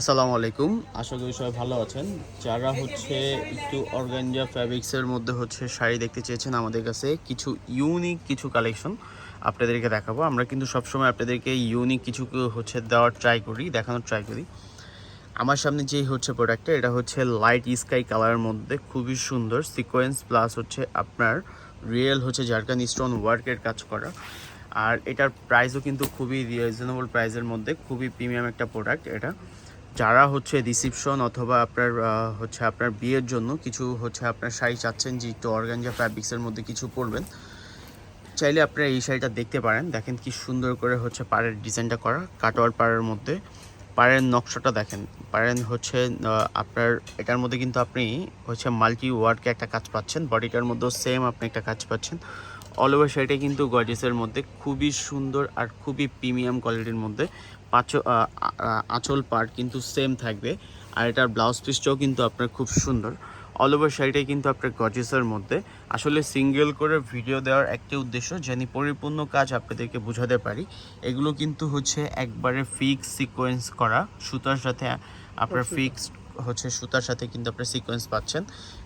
আসসালামু আলাইকুম। আশা করি সবাই ভালো আছেন। যারা হচ্ছে একটু অর্গানজা ফ্যাব্রিক্সের মধ্যে হচ্ছে শাড়ি দেখতে চেয়েছেন আমাদের কাছে, কিছু ইউনিক কিছু কালেকশন আপনাদেরকে দেখাবো। আমরা কিন্তু সবসময় আপনাদেরকে ইউনিক কিছু হচ্ছে দেওয়ার ট্রাই করি, দেখানোর ট্রাই করি। আমার সামনে যেই হচ্ছে প্রোডাক্টটা এটা হচ্ছে লাইট স্কাই কালারের মধ্যে, খুবই সুন্দর। সিকোয়েন্স প্লাস হচ্ছে আপনার রিয়েল হচ্ছে জারকান স্টোন ওয়ার্কের কাজ করা। আর এটার প্রাইসও কিন্তু খুবই রিজনেবল প্রাইসের মধ্যে, খুবই প্রিমিয়াম একটা প্রোডাক্ট এটা। যারা হচ্ছে রিসিপশন অথবা আপনার হচ্ছে আপনার বিয়ের জন্য কিছু হচ্ছে আপনার শাড়ি চাচ্ছেন যে একটু অর্গানজা ফ্যাব্রিক্সের মধ্যে কিছু পরবেন, চাইলে আপনারা এই শাড়িটা দেখতে পারেন। দেখেন কি সুন্দর করে হচ্ছে পাড়ের ডিজাইনটা করা, কাটোয়ার পাড়ের মধ্যে। পাড়ের নকশাটা দেখেন পাড়েন হচ্ছে আপনার এটার মধ্যে কিন্তু আপনি হচ্ছে মাল্টি ওয়ার্ডকে একটা কাজ পাচ্ছেন বডিটার মধ্যেও সেম আপনি একটা কাজ পাচ্ছেন। অল ওভার শাড়িটা কিন্তু গর্জেসের মধ্যে খুবই সুন্দর আর খুবই প্রিমিয়াম কোয়ালিটির মধ্যে। পাঁচ আঁচল পার্ট কিন্তু সেম থাকবে। আর এটার ব্লাউজ পিসটাও কিন্তু আপনার খুব সুন্দর। অল ওভার শাড়িটাই কিন্তু আপনার গর্জেসের মধ্যে। আসলে সিঙ্গেল করে ভিডিও দেওয়ার একটি উদ্দেশ্য জানি পরিপূর্ণ কাজ আপনাদেরকে বোঝাতে পারি। এগুলো কিন্তু হচ্ছে একবারে ফিক্স সিকোয়েন্স করা। সুতার সাথে আপনার ফিক্সড হচ্ছে সুতার সাথে কিন্তু আপনার সিকোয়েন্স পাচ্ছেন।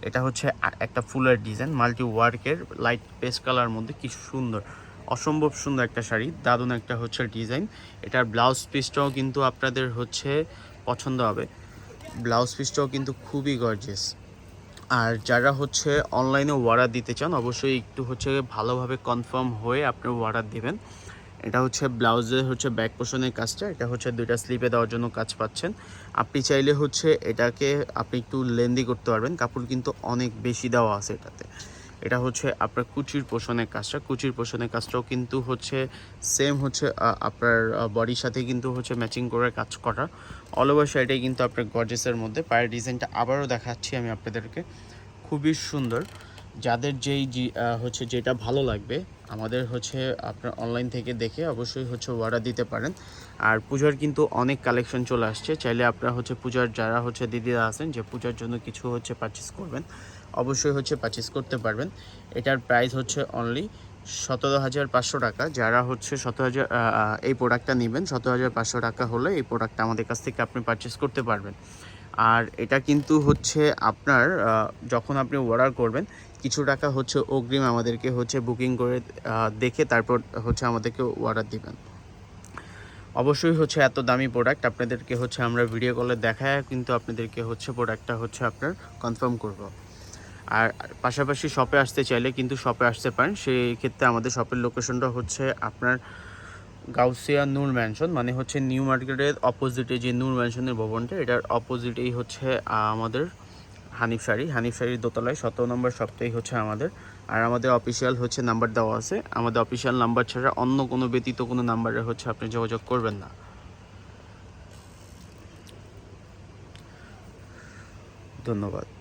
এটা হচ্ছে একটা ফুলের ডিজাইন মাল্টি ওয়ার্কের লাইট পেস্ট কালার মধ্যে কি সুন্দর, অসম্ভব সুন্দর একটা শাড়ি, দারুণ একটা হচ্ছে ডিজাইন এটার ব্লাউজ পিসটাও কিন্তু আপনাদের হচ্ছে পছন্দ হবে। ব্লাউজ পিসটাও কিন্তু খুবই গর্জেস আর যারা হচ্ছে অনলাইনে অর্ডার দিতে চান, অবশ্যই একটু হচ্ছে ভালোভাবে কনফার্ম হয়ে আপনি অর্ডার দিবেন। এটা হচ্ছে ব্লাউজের হচ্ছে ব্যাক পোষণের কাজটা, এটা হচ্ছে দুইটা স্লিপে দেওয়ার জন্য কাজ পাচ্ছেন। আপনি চাইলে হচ্ছে এটাকে আপনি একটু লেন্দি করতে পারবেন, কাপড় কিন্তু অনেক বেশি দেওয়া আছে এটাতে। এটা হচ্ছে আপনার কুচির পোষণের কাজটা, কুচির পোষণের কাজটাও কিন্তু হচ্ছে সেম হচ্ছে আপনার বডির সাথে কিন্তু হচ্ছে ম্যাচিং করে কাজ করা। অল ওভার শাড়িটাই কিন্তু আপনার গর্জেসের মধ্যে। পায়ের ডিজাইনটা আবারও দেখাচ্ছি আমি আপনাদেরকে। খুবই সুন্দর। যাদের যেই হচ্ছে যেটা ভালো লাগবে, আমাদের হচ্ছে আপনার অনলাইন থেকে দেখে অবশ্যই হচ্ছে অর্ডার দিতে পারেন। আর পূজার কিন্তু অনেক কালেকশন চলে আসছে। চাইলে আপনারা হচ্ছে পূজার যারা হচ্ছে দিদিরা আছেন যে পূজার জন্য কিছু হচ্ছে পারচেস করবেন, অবশ্যই হচ্ছে পারচেস করতে পারবেন। এটার প্রাইস হচ্ছে অনলি সতেরো হাজার পাঁচশো টাকা। যারা হচ্ছে সতেরো হাজার এই প্রোডাক্টটা নেবেন, সতেরো হাজার পাঁচশো টাকা হলে এই প্রোডাক্টটা আমাদের কাছ থেকে আপনি পারচেস করতে পারবেন। আর এটা কিন্তু হচ্ছে আপনার যখন আপনি অর্ডার করবেন, কিছু টাকা হচ্ছে অগ্রিম আমাদেরকে হচ্ছে বুকিং করে দেখে তারপর হচ্ছে আমাদেরকে অর্ডার দিবেন। অবশ্যই হচ্ছে এত দামি প্রোডাক্ট আপনাদেরকে হচ্ছে আমরা ভিডিও কলে দেখায় কিন্তু আপনাদেরকে হচ্ছে প্রোডাক্টটা হচ্ছে আপনার কনফার্ম করব। আর পাশাপাশি শপে আসতে চাইলে কিন্তু শপে আসতে পারেন, সেই ক্ষেত্রে আমাদের শপের লোকেশনটা হচ্ছে আপনার গাউসিয়া নূর ম্যানশন মানে হচ্ছে নিউ মার্কেটের অপোজিটে যে নূর ম্যানশনের ভবনটা, এটার অপোজিটেই হচ্ছে আমাদের হানিফ শাড়ি। হানিফ শাড়ির দোতলায় সতেরো নম্বর সপ্তাহে হচ্ছে আমাদের। আর আমাদের অফিসিয়াল হচ্ছে নাম্বার দেওয়া আছে। আমাদের অফিসিয়াল নাম্বার ছাড়া অন্য কোনো ব্যতীত কোনো নাম্বারে হচ্ছে আপনি যোগাযোগ করবেন না। ধন্যবাদ।